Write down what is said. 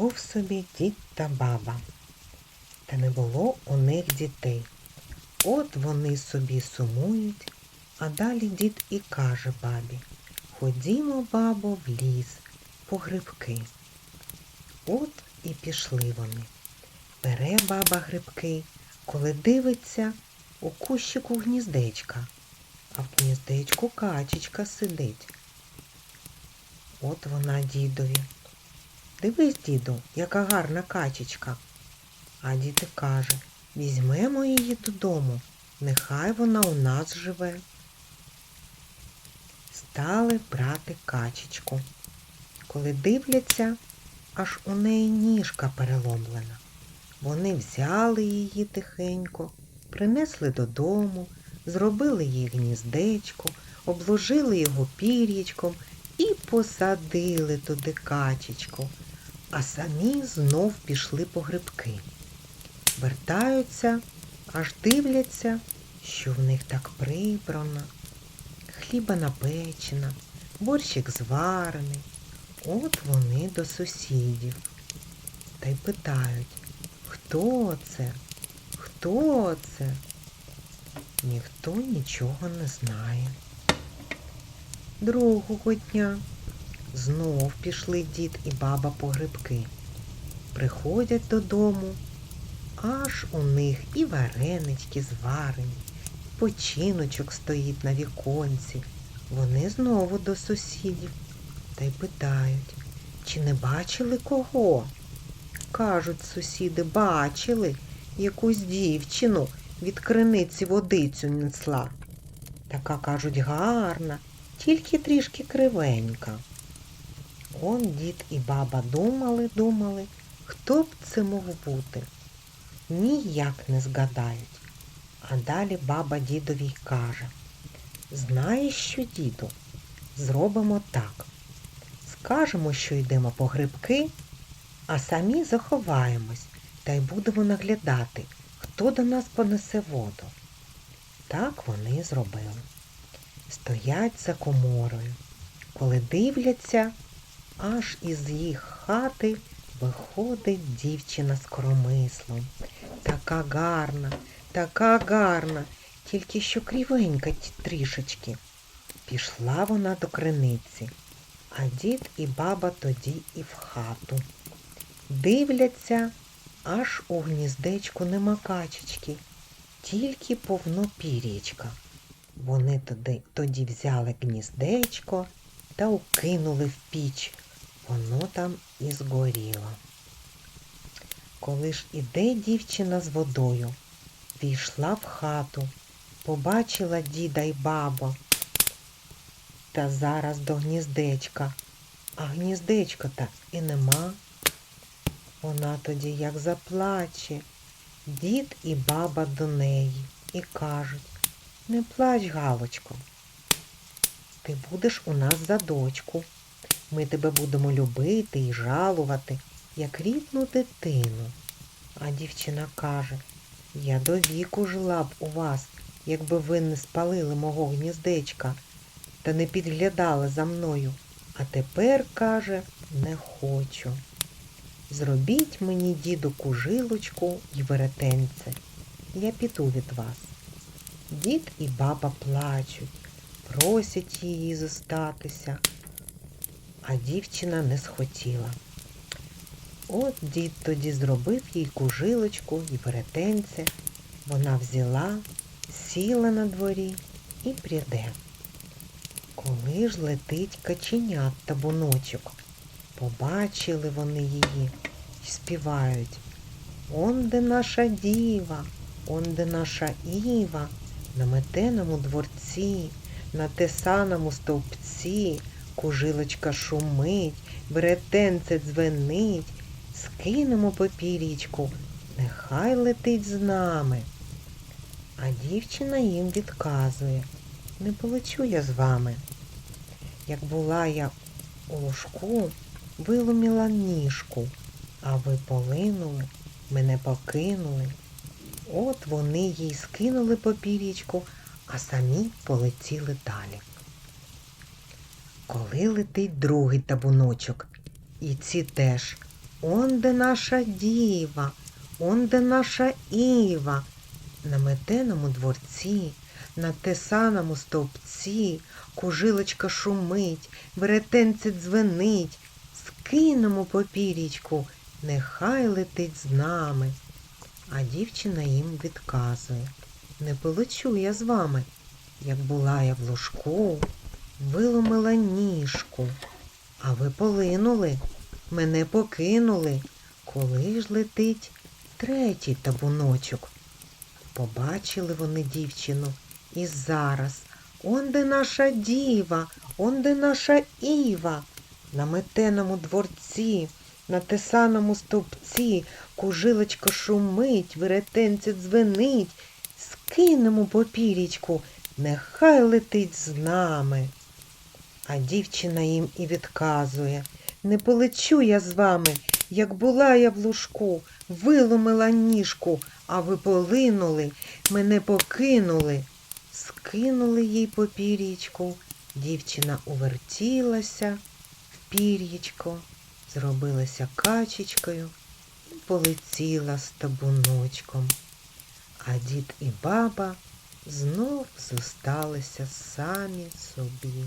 Був собі дід та баба, та не було у них дітей. От вони собі сумують, а далі дід і каже бабі Ходімо, бабо, в ліс по грибки. От і пішли вони. Бере баба грибки, коли дивиться у кущику гніздечка, а в гніздечку качечка сидить. От вона дідові. Дивись, діду, яка гарна качечка. А дід і каже, візьмемо її додому, нехай вона у нас живе. Стали брати качечку. Коли дивляться, аж у неї ніжка переломлена. Вони взяли її тихенько, принесли додому, зробили їй гніздечко, обложили його пір'ячком і посадили туди качечку, а самі знов пішли по грибки. Вертаються, аж дивляться, що в них так прибрано, хліба напечена, борщик зварений. От вони до сусідів. Та й питають, хто це? Хто це? Ніхто нічого не знає. Другого дня знов пішли дід і баба по грибки. Приходять додому, аж у них і варенички зварені, починочок стоїть на віконці. Вони знову до сусідів та й питають, чи не бачили кого? Кажуть сусіди, бачили, якусь дівчину від криниці водицю несла. Така, кажуть, гарна, тільки трішки кривенька. Он дід і баба думали, думали, хто б це мог бути. Ніяк не згадають. А далі баба дідові каже, знаєш що, діду, зробимо так. Скажемо, що йдемо по грибки, а самі заховаємось та й будемо наглядати, хто до нас понесе воду. Так вони зробили. Стоять за коморою. Коли дивляться, аж із їх хати виходить дівчина з коромислом. Така гарна, така гарна, тільки що крівенька трішечки. Пішла вона до криниці, а дід і баба тоді і в хату. Дивляться, аж у гніздечку нема качечки, тільки повно пір'ячка. Вони тоді, тоді взяли гніздечко та укинули в піч. Воно там і згоріло. Коли ж іде дівчина з водою, війшла в хату, побачила діда й бабу. Та зараз до гніздечка, а гніздечка та і нема. Вона тоді як заплаче. Дід і баба до неї і кажуть, не плач, Галочко. Ти будеш у нас за дочку. Ми тебе будемо любити і жалувати, як рідну дитину. А дівчина каже, я до віку жила б у вас, якби ви не спалили мого гніздечка та не підглядали за мною. А тепер, каже, не хочу. Зробіть мені, діду, кужилочку і веретенце. Я піду від вас. Дід і баба плачуть, просять її зостатися, а дівчина не схотіла. От дід тоді зробив їй кужилочку і веретенце. Вона взяла, сіла на дворі і пряде. Коли ж летить каченят табуночок, побачили вони її й співають. Он де наша діва, он де наша Іва, на метеному дворці, на тесаному стовпці, кужилочка шумить, веретенце дзвенить, скинемо попірічку, нехай летить з нами. А дівчина їм відказує, не полечу я з вами. Як була я у ложку, виломіла ніжку, а ви полинули, мене покинули. От вони їй скинули попірічку, а самі полетіли далі. Коли летить другий табуночок, і ці теж. Он де наша діва, он де наша Іва, на метеному дворці, на тесаному стовпці, кужилочка шумить, веретенце дзвенить, скинемо попірічку, нехай летить з нами. А дівчина їм відказує, не полечу я з вами, як була я в ложку, виломила ніжку, а ви полинули, мене покинули, коли ж летить третій табуночок. Побачили вони дівчину і зараз. Он де наша діва, он де наша Іва, на метеному дворці, на тесаному стовпці, кужилочка шумить, веретенце дзвенить, скинемо попірічку, нехай летить з нами. А дівчина їм і відказує, не полечу я з вами, як була я в лужку, виломила ніжку, а ви полинули, мене покинули. Скинули їй попір'ячку, дівчина увертілася в пір'ячко, зробилася качечкою і полетіла з табуночком. А дід і баба знов зосталися самі собі.